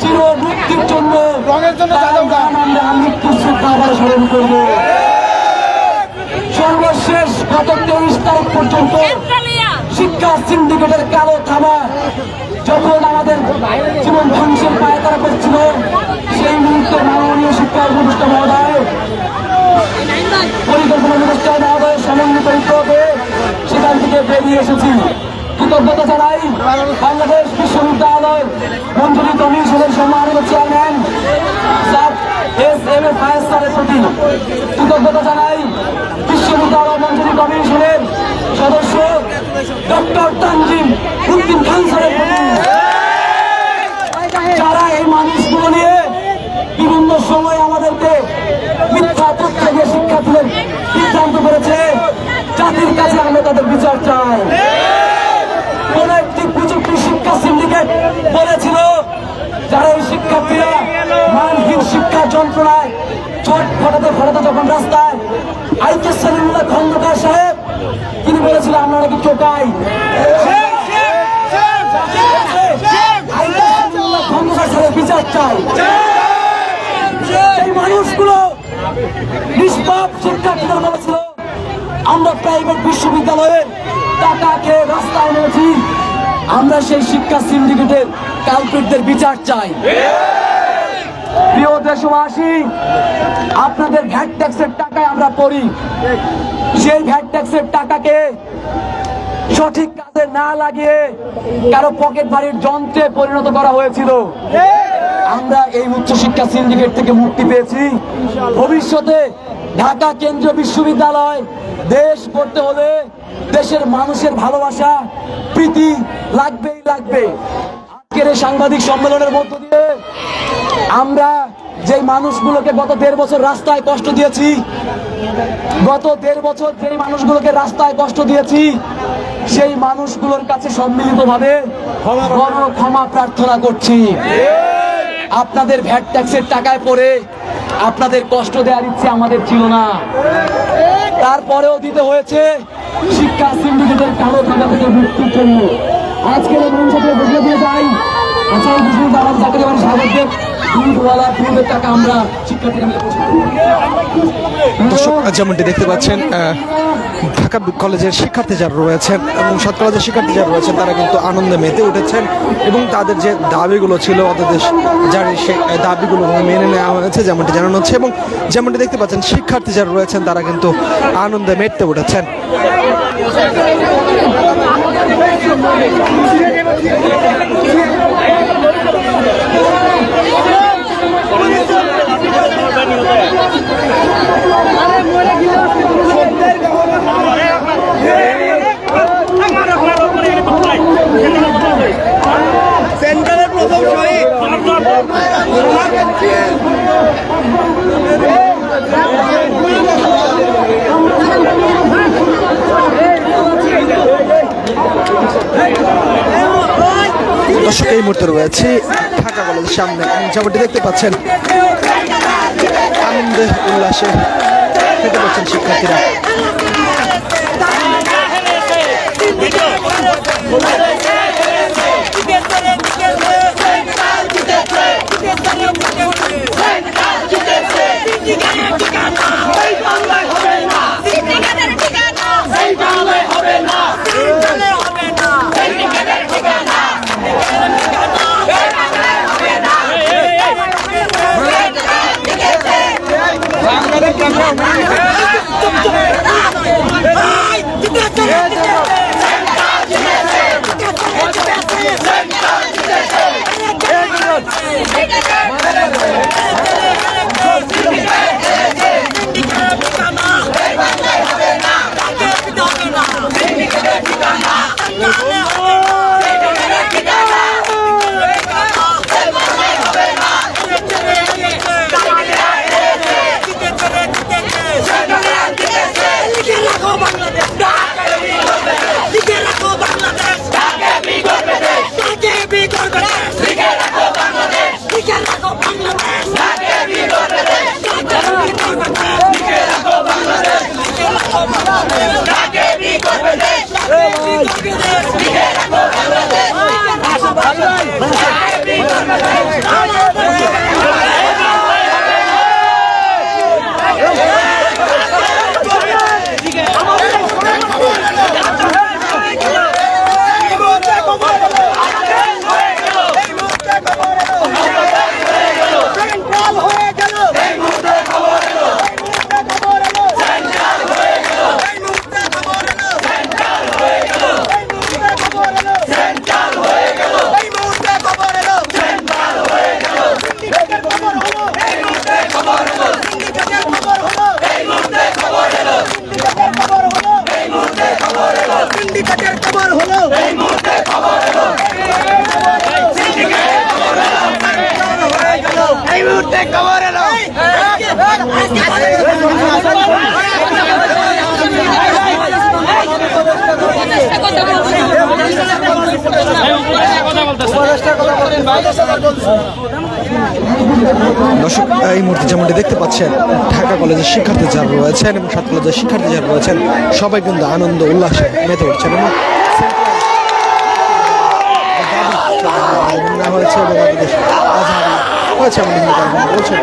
চির মুক্তির জন্য রঙের জন্য। আমরা মৃত্যু শ্রদ্ধা আবার স্মরণ করব। সর্বশেষ গত তেইশ তারিখ পর্যন্ত শিক্ষা সিন্ডিকেটের কালো থাবা যখন আমাদের জীবন ধ্বংসের পায়ে তারা করছিল সেই মুহূর্তে মাননীয় শিক্ষা উপদেষ্টা মহোদয় পরিকল্পনা উপদেষ্টা মহোদয় সমন্বিত উদ্যোগে সেখান থেকে বেরিয়ে এসেছি। কৃতজ্ঞতা জানাই বাংলাদেশ বিশ্ববিদ্যালয় মঞ্জুরি কমিশনের সম্মানিত চেয়ারম্যান এস এম এ ফায়ার প্রতি কৃতজ্ঞতা জানাই বিশ্ববিদ্যালয় মঞ্জুরি কমিশনের সদস্য ডক্টর তানজিম উদ্দিন খান স্যারের প্রতি যারা এই মানুষগুলো নিয়ে বিভিন্ন সময় আমাদেরকে মিথ্যা তথ্য দিয়ে শিক্ষার্থীদের বিভ্রান্ত করেছে জাতির কাছে আমরা তাদের বিচার চাই কোন একটি প্রযুক্তি শিক্ষা সিন্ডিকেট বলেছিল যারা এই শিক্ষার্থীরা মানহীন শিক্ষা যন্ত্রণায় ছট ফটাতে যখন রাস্তায় আইকে সলিমুল্লাহ খন্দকার সাহেব, তিনি বলেছিল আমরা নাকি সাহেব, বিচার চাই। বলেছিল, আমরা প্রাইভেট নেমেছি। আমরা সেই শিক্ষা সিন্ডিকেটের কালপিটদের বিচার চাই। প্রিয় দেশবাসী, আপনাদের ভ্যাট ট্যাক্সের টাকায় আমরা পড়ি। সেই ভ্যাট ট্যাক্সের টাকাকে সঠিক কাজে না লাগিয়ে কারও পকেট বাড়ির যন্ত্রে পরিণত করা হয়েছিল। আমরা এই উচ্চশিক্ষা সিন্ডিকেট থেকে মুক্তি পেয়েছি। ভবিষ্যতে ঢাকা কেন্দ্রীয় বিশ্ববিদ্যালয় দেশ করতে হলে দেশের মানুষের ভালোবাসা, প্রীতি লাগবেই লাগবে। আজকের সাংবাদিক সম্মেলনের মধ্য দিয়ে আমরা যেই মানুষগুলোকে গত দেড় বছর রাস্তায় কষ্ট দিয়েছি, গত দেড় বছর যেই মানুষগুলোকে রাস্তায় কষ্ট দিয়েছি, সেই মানুষগুলোর কাছে সম্মিলিতভাবে ক্ষমা প্রার্থনা করছি। আপনাদের ভ্যাট ট্যাক্সের টাকায় পড়ে আপনাদের কষ্ট দেওয়ার ইচ্ছে আমাদের ছিল না। তারপরেও দিতে হয়েছে শিক্ষা সিন্ডিকেটের কালো টাকা থেকে মুক্তির জন্য। আজকের মঞ্চকে বুঝে দিয়ে যাই। আচ্ছা বিষয়ে আমার চাকরি আমার সাগরদের দর্শক যেমনটি দেখতে পাচ্ছেন ঢাকা কলেজের শিক্ষার্থী যারা রয়েছেন এবং সাত কলেজের শিক্ষার্থী যারা রয়েছেন তারা কিন্তু আনন্দে মেতে উঠেছেন এবং তাদের যে দাবিগুলো ছিল তাদের যার সেই দাবিগুলো মেনে নেওয়া হয়েছে, যেমনটি জানানো হচ্ছে। এবং যেমনটি দেখতে পাচ্ছেন, শিক্ষার্থী যারা রয়েছেন, তারা কিন্তু আনন্দে মেতে উঠেছেন। দর্শক এই মুহূর্তে রয়েছে ঢাকা কলেজের সামনে। যেমনটি দেখতে পাচ্ছেন আনন্দে উল্লাসে পাচ্ছেন শিক্ষার্থীরা। দর্শক, এই মুহূর্তে যেমনটি দেখতে পাচ্ছেন, ঢাকা কলেজের শিক্ষার্থী যারা রয়েছেন এবং সাত কলেজের শিক্ষার্থী যারা রয়েছেন, সবাই কিন্তু আনন্দ, উল্লাসে মেতে উঠছেন। এবং হয়েছে